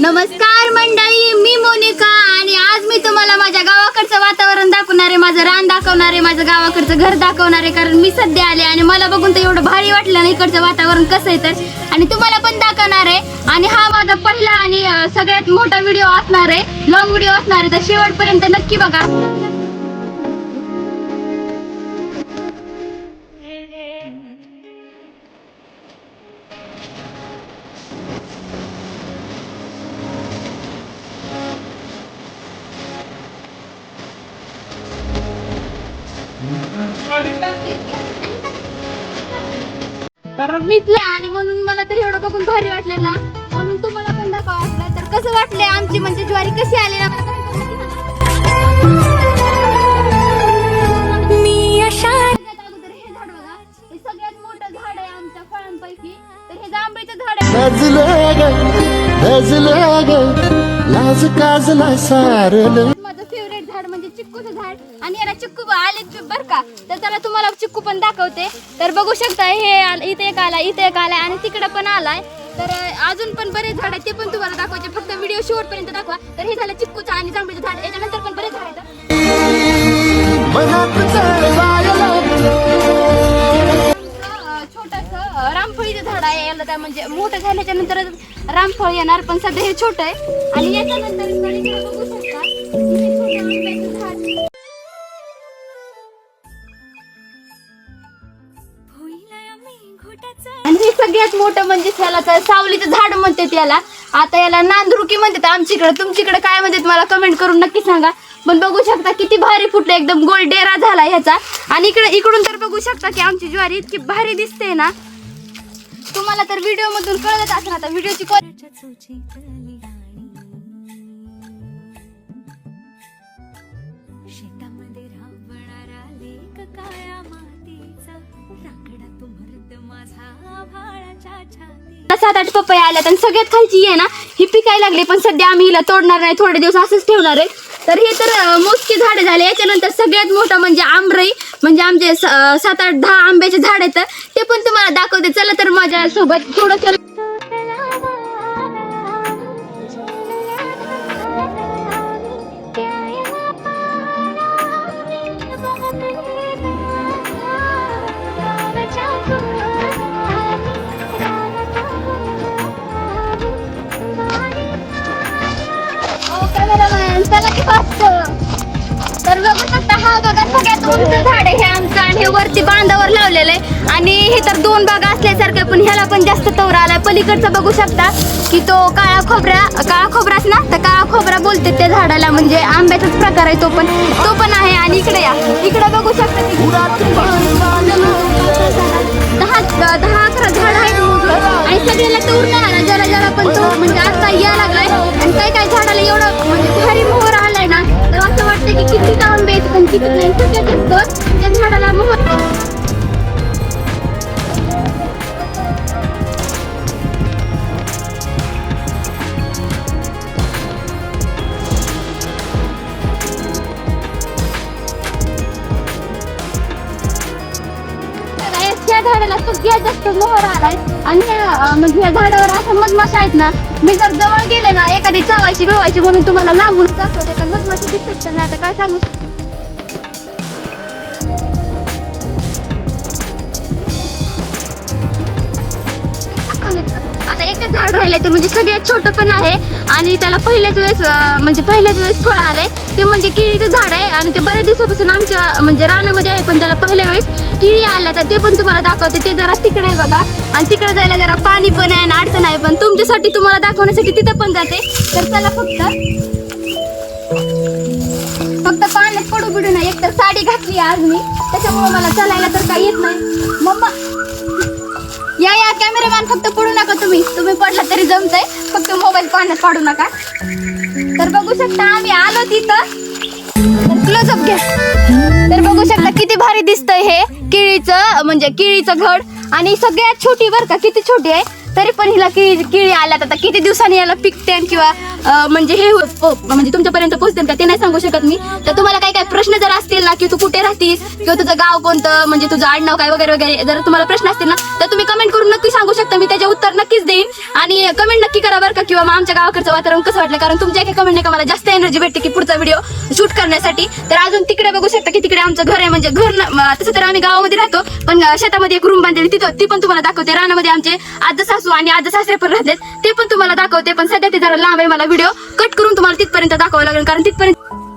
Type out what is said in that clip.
नमस्कार मंडळी मी मोनिका आणि आज मी तुम्हाला माझ्या गावाकडचं वातावरण दाखवणार आहे माझं रान दाखवणार आहे माझं गावाकडचं घर दाखवणार आहे कारण मी सध्या आले आणि मला बघून तर एवढं भारी वाटलं ना इकडचं वातावरण कसं आहे तर. आणि तुम्हाला पण दाखवणार आहे. आणि हा माझा पहिला आणि सगळ्यात मोठा व्हिडिओ असणार आहे. लॉंग व्हिडिओ असणार आहे तर शेवटपर्यंत नक्की बघा. कारण मीच लहान आणि म्हणून मला तर एवढं बघून भारी वाटलं ना. म्हणून तुम्हाला पण दाखवा वाटलं तर. कसं वाटलंय आमची म्हणजे ज्वारी कशी आली ना. मी अशा सगळ्यात अगोदर झाड बघा. सगळ्यात मोठं झाड आहे आमच्या फळांपैकी. तर हे जांभळीचं झाड आहे. माझं फेवरेट झाड म्हणजे चिक्कूचं झाड. आणि याला चिक्कू आले बर का. तर त्याला तुम्हाला चिक्कू पण दाखवते. तर बघू शकता हे इथे एक आलाय इथे एक आलाय आणि तिकडे पण आलाय. तर अजून पण बरेच झाड आहेत ते पण तुम्हाला दाखवायचे. फक्त व्हिडिओ शेवटपर्यंत दाखवा. तर हे झालं चिक्कूचं आणि जांभळीचं झाड. याच्यानंतर पण बरेच झाड छोटस रामफळीचं झाड आहे. याला काय म्हणजे मोठं झाल्याच्यानंतर रामफळ येणार पण सध्या हे छोटं आहे. आणि याच्यानंतर आणि हे सगळ्यात मोठं म्हणजे त्याला तर सावलीचं झाड म्हणतात याला. आता याला नांदरुकी म्हणतात आमच्याकडे. तुमच्याकडे काय म्हणतात मला कमेंट करून नक्की सांगा. पण बघू शकता किती भारी फुटलं एकदम गोल डेरा झाला ह्याचा. आणि इकडे इकडून तर बघू शकता की आमची ज्वारी इतकी भारी दिसते ना. तुम्हाला तर व्हिडिओ मधून कळत असणार आता. व्हिडिओची क्वालिटी सात आठ पपई आल्यात आणि सगळ्यात खालची आहे ना ही पिकायला लागली. पण सध्या आम्ही हिला तोडणार नाही थोडे दिवस असंच ठेवणार आहे. तर हे तर मोजकी मोजके झाडे झाले. याच्यानंतर सगळ्यात मोठं म्हणजे आंबरई म्हणजे आमचे स- सात आठ दहा आंब्याचे झाड आहेत. ते पण तुम्हाला दाखवते. चला तर माझ्या सोबत थोडं चल सगळ्यात उंच झाड आहे हे आमचं आणि हे वरती बांधावर लावलेलं आहे. आणि हे तर दोन बाग असल्यासारखं पण ह्याला पण जास्त तवरा आलाय. पलीकडचं बघू शकता की तो काळा खोबरा काळा खोबराच ना तर काळा खोबरा बोलते त्या झाडाला म्हणजे आंब्याचाच प्रकार आहे तो पण. तो पण आहे आणि इकडे या. इकडे बघू शकता की दहा दहा अकरा झाड आहेत. आणि सगळ्याला तोर नाही आला. जरा जरा पण तो म्हणजे आता या लागलाय. आणि काही काही झाडाला एवढं म्हणजे भारी मोहर आलाय ना तर असं वाटतं की किती आंबे आहेत नाही सगळ्यात जास्त त्या झाडाला मोहर झाडाला सगळ्यात जास्त मोहर आलाय. आणि ह्या, म्हणजे या झाडावर असं मधमाशा आहेत ना मी जर जवळ गेले ना एखादी चावायची बिवायची म्हणून तुम्हाला लांबून दाखवते पण मधमाशी दिसत नाही. आता काय सांगू? राहिले ते म्हणजे सगळ्यात छोटं पण आहे. आणि त्याला पहिल्याच वेळेस म्हणजे पहिल्याच वेळेस फळ आलंय. ते म्हणजे केळीचं झाड आहे आणि ते बऱ्याच दिवसापासून आमच्या म्हणजे रानामध्ये आहे पण त्याला पहिल्या वेळेस केळी आल्या तर ते पण तुम्हाला दाखवते. ते जरा तिकडे आहे बघा. आणि तिकडे जायला जरा पाणी पण आहे आणि अडचण आहे पण तुमच्यासाठी तुम्हाला दाखवण्यासाठी तिथं पण जाते. तर त्याला फक्त. फक्त पाण्यात पडू बिडू नाही एक तर साडी घातली आज मी त्याच्यामुळे मला चालायला तर काही येत नाही. मम्मा या या कॅमेरामॅन फक्त पडू नका तुम्ही. तुम्ही पडला तरी जमतंय. फक्त मोबाईल पाण्यात पाडू नका. तर बघू शकता आम्ही आलो तिथं. क्लोजअप घ्या. तर बघू शकता किती भारी दिसतंय हे केळीचं म्हणजे केळीचं घड. आणि सगळ्यात छोटी बरं का किती छोटी आहे? तरी पण हिला किळी केळी आल्यात आता. किती दिवसांनी याला पिकते किंवा म्हणजे हे म्हणजे तुमच्यापर्यंत पोहोचते का ते नाही सांगू शकत मी. तर तुम्हाला काय काय प्रश्न जर असतील ना की तू कुठे राहतीस? किंवा तुझं गाव कोणतं? म्हणजे तुझं आडनाव काय वगैरे वगैरे? जर तुम्हाला प्रश्न असतील ना तर तुम्ही कमेंट करून नक्की सांगू शकता. मी त्याचे उत्तर नक्कीच देईन. आणि कमेंट नक्की करा बरं का किंवा मग आमच्या गावाकडचं वातावरण कसं वाटलं? कारण तुमच्या एका कमेंट का मला जास्त एनर्जी भेटते की पुढचा व्हिडिओ शूट करण्यासाठी. तर अजून तिकडे बघू शकता की तिकडे आमचं घर आहे. म्हणजे घर तसं तर आम्ही गावामध्ये राहतो पण शेतामध्ये एक रूम बांधलेली तिथं ती पण तुम्हाला दाखवते. रानामध्ये आमचे आज सासू आणि आज सासरे पण राहते ते पण तुम्हाला दाखवते. पण सध्या ते जरा लांब आहे मला व्हिडिओ कट करून तुम्हाला तिथपर्यंत दाखवावं लागेल कारण तिथपर्यंत